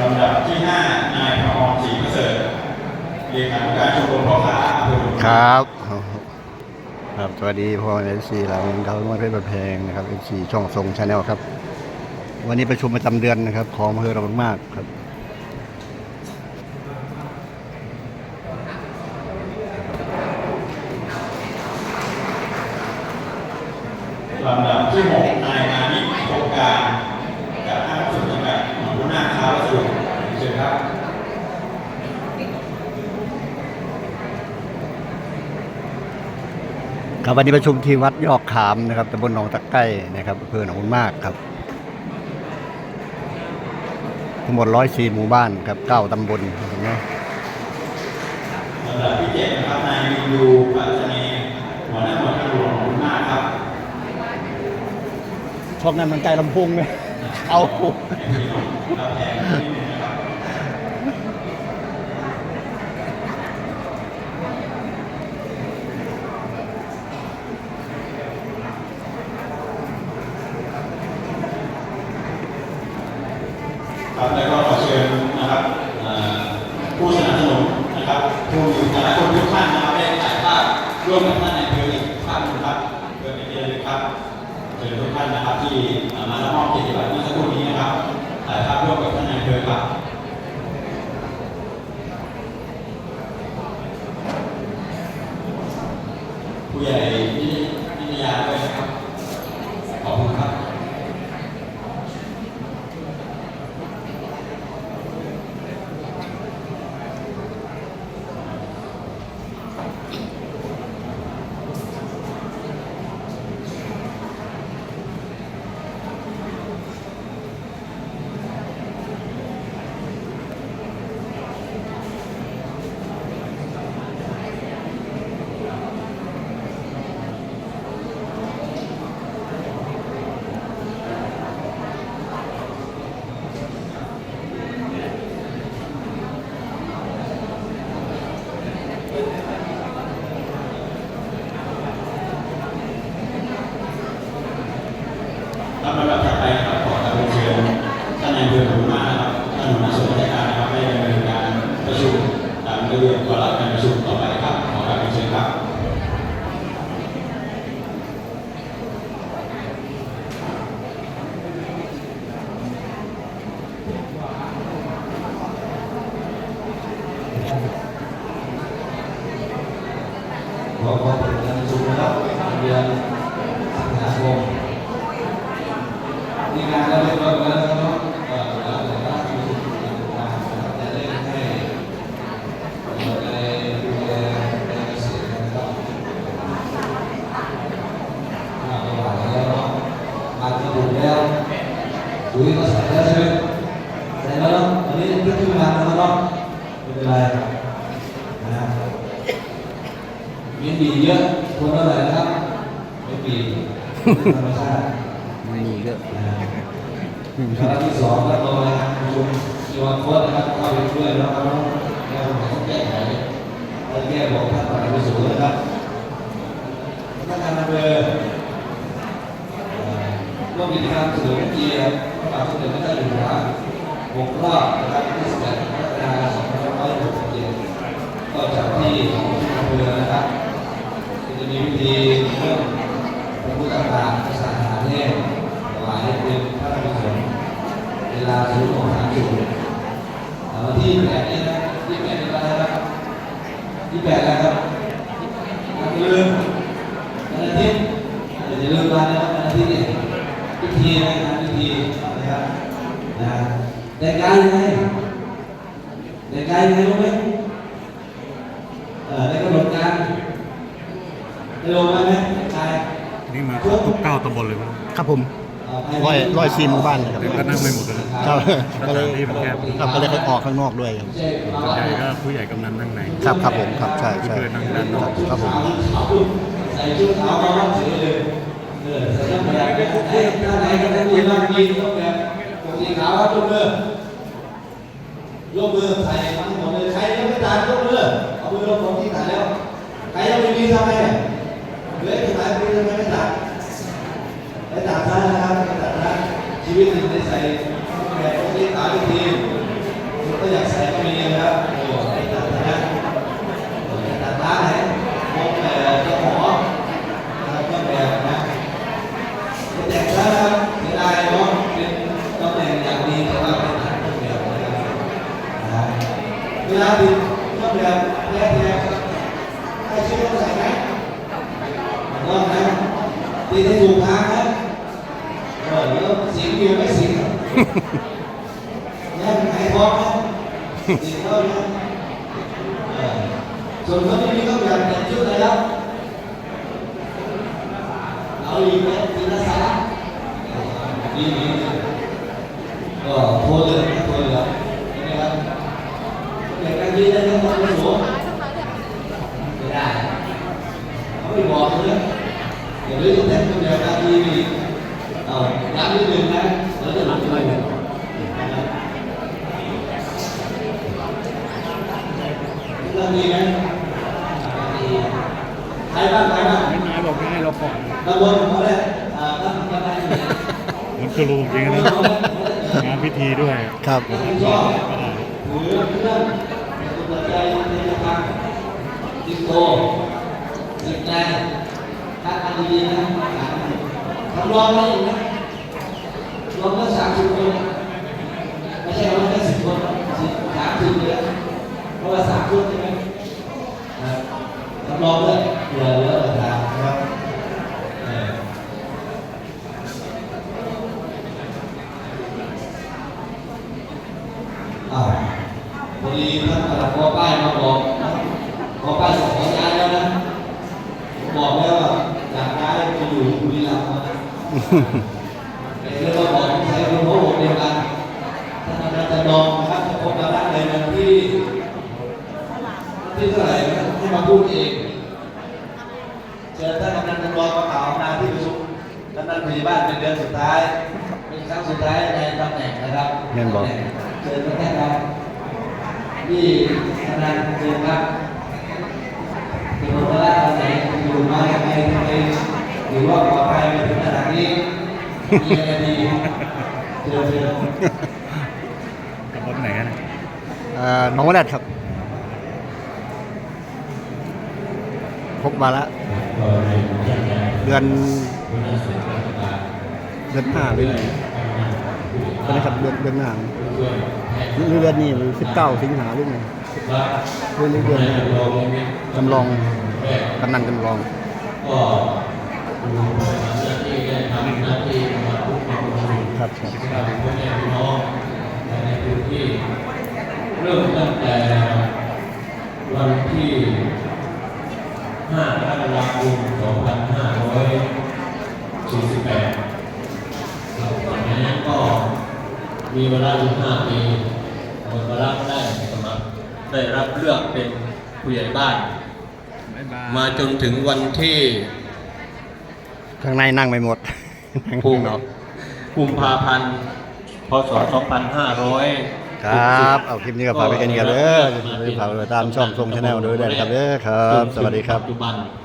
ลำดับที่ 5 นายพระอรศรีประเสริฐเลขาธิการชมรมพ่อค้าอำเภอหนองครับ ครับ สวัสดีพ่อเอฟซีเราดาวน์เพชรบันเพลงนะครับเอฟซีช่องทรงชาแนลครับ วันนี้ประชุมประจำเดือนนะครับ ของอำเภอเรามากครับลำดับที่ 6 นายมานิโครงการจากห้างสุดจำกัดหนองบุญนาคค้าวัสดุเชิญครับ ครับวันนี้ประชุมที่วัดยอกขามนะครับตำบลหนองตะไคร้นะครับอำเภอหนองบุญมากครับ ทั้งหมดร้อยสี่หมู่บ้านครับเก้าตำบลเห็นไหมลำดับที่7นะครับนายวินยูปัจจเนหัวหน้าหมวดทางหลวงหนองบุญนาคครับช่องนั้นมันไกลลำพุงไหมเอาพี่น้องรับแทนนิดนึงนะครับ ครับแล้วก็ขอเชิญนะครับผู้สนับสนุนนะครับผู้อยู่แต่ละคนทุกท่านนะครับได้ถ่ายภาพร่วมกับท่านในายอำเภออีกท่านนึ่งครับเพื่อเป็นที่ระลึกครับเชิญทุกท่านนะครับที่มารับมอบเกียรติบัตรเมื่อสักครู่นี้นะครับถ่ายภาพร่วมกับท่านในายอำเภอครับผู้ใหญ่ ะมาที่ดูแล้วดูที่ก็ใส่แล้วใช่ไหมใส่แล้วเนาะอันนี้เพิ่งขึ้นมาแล้วเนาะไม่เป็นไรนะครับ มีบีเยอะ แล้วที่สองก็ตรงนะครับประชุมจีวันโค้ดนะครับเข้าไปช่วยแล้วครับแก้ปัญหาแก้ไขและแก้บอกท่านประธานผู้สูงนะครับพนักงานอำเภอเอ่อร่วมกิจกรรมเฉลิมเกียรติพระบาทสมเด็จพระเจ้าอยู่หัววงรอบนะครับที่11กรกฎาคม2567ก็จัดที่อำเภอนะครับ จะมีวิธีเรื่องพระพุทธบาทภาษาหาแห้งถวายเป็นพระราชกุศลเว ลาศูนย์ของสามศูนย์วันที่แปดนี้นะที่แปดนี้แล้วนะครับที่แปดแล้วครับอย่าลืมวันอาทิตย์อย่าลืมวันนะครับวันอาทิตย์เนี่ยพิธีนะครับพิธีนะครับนะแต่งกายยังไงแต่งกายยังไงรู้ไหมเอ่อในกำหนดการได้ลงมาไหมใช่นี่มาทุกเก้าตำบลเลยมั้งครับผม ร้อยร้อยสี่หมู่บ้านนะครับเดี๋ยวก็นั่งไม่หมดเลยนะครับก็เลยที่มันแคบครับก็เลยให้ออกข้างนอกด้วยครับส่วนใหญ่ก็ผู้ใหญ่กำนันนั่งในครับครับผมครับใช่ผู้ใช่ช่วยนั่งด้านนอกครับผมใส่ชุดขาวมาว่าถือเลยเออใส่ชุดแบบไอ้ท่านไหนก็ได้ยินว่ากินต้องแบบปกติขาวครับยกมือยกมือใส่ทั้งหมดเลยใครยังไม่ตายยกมือเอามือลงของที่ถ่ายแล้วใครยังไม่มีทำไมเนี่ยเหลือที่ถ่ายมือทำไมไม่ตัดไม่ตัดซะนะครับไม่ตัดนะชีวิตหนึ่งได้ใส่แบบปกติขาวอีกที ยก็มีนะครับโอ้ไอ้ตัดนะตัดร้านไหนพวกเอ่อเจ้าหมอนะครับก็แบบนะแต่งแล้วนะครับเสียดายเนาะเป็นตำแหน่งอย่างดีแต่ว่าเป็นตัดต้นแบบนะครับนะเวลาดินต้นแบบแท้ๆครับให้ชื่อต้องใส่ไหม ต้องนะตีให้ถูกทางนะเออแล้วสิงอยู่ไม่สิงยังไงพร้อมนะสิงเข้านะเออส่ว คือรูปจริงนะงานพิธีด้วยครับผมชอบหรือเรื่องตัวใจในทางจิตโตจิตใจถ้าการดีนะทำรองมาอีกนะรวมก็สามสิบคนไม่ใช่ว่าแค่สิบคนสิบสามสิบเลยเพราะว่าสามคนใช่ไหมรับรองเลยเผื่อเหลือต่างๆนะครับเออ อ้าวพอดีท่านกำลังขอป้ายมาบอกนะขอป้ายบอกขอย้ายแล้วนะผมบอกแล้วว่าอยากย้ายไปอยู่บุรีรัมย์นะเดี๋ยวเราบอกใช้คนโม้เดียวกันท่านอาจารย์จำลองนะครับจะพบกันได้ในวันที่ ที่เท่าไหร่นะให้มาพูดเองเชิญท่านกำนันตำรวจมาข่าวนาที่ประชุมกำนันผู้ใหญ่บ้านเป็นเดือนสุดท้ายเป็นครั้งสุดท้ายในตำแหน่งนะครับแม่นบอก เชิญท่านครับที่กำนันเชิญครับเป็นคนละตำแหนอยู่มายังไงทำไมหรือว่าปลอดภัยมาถึงขนาดนี้มีอะไรดีเชิญเชิญกับรถไหนกันอ่าน้องวแดดครับพบมาแล้วเดือนเดือนห้าหรือไงเป็นนะครับเดือนเดือนหน้า เดือนนี้หรือสิบเก้าสิงหาหรือไงเดือนนี้เดือนหน้จำลองกำนันจำลองก็ดูหน้าที่ได้ทำหน้าที่มาพูดมาพูดคุยครับครับกับพ่อแม่พี่น้องในพื้นที่เริ่มตั้งแต่วันที่ 5 กรกฎาคม 2548ครับตอนนั้นก็ มีเวลาอยู่5ปีหมดเวลาได้สมัครได้รับเลือกเป็นผู้ใหญ่บ้าน มาจนถึงวันที่ข้างในนั่งไม่หมดนั่งกุข้างนอกกุมภาพันธ์พศ 2500ครับ เอาคลิปนี้ก็ฝากไว้แค่นี้ครับเด้อฝากไว้ตามช่องทรงชาแนลด้วยนะครับเด้อครับ สวัสดีครับ ปัจจุบัน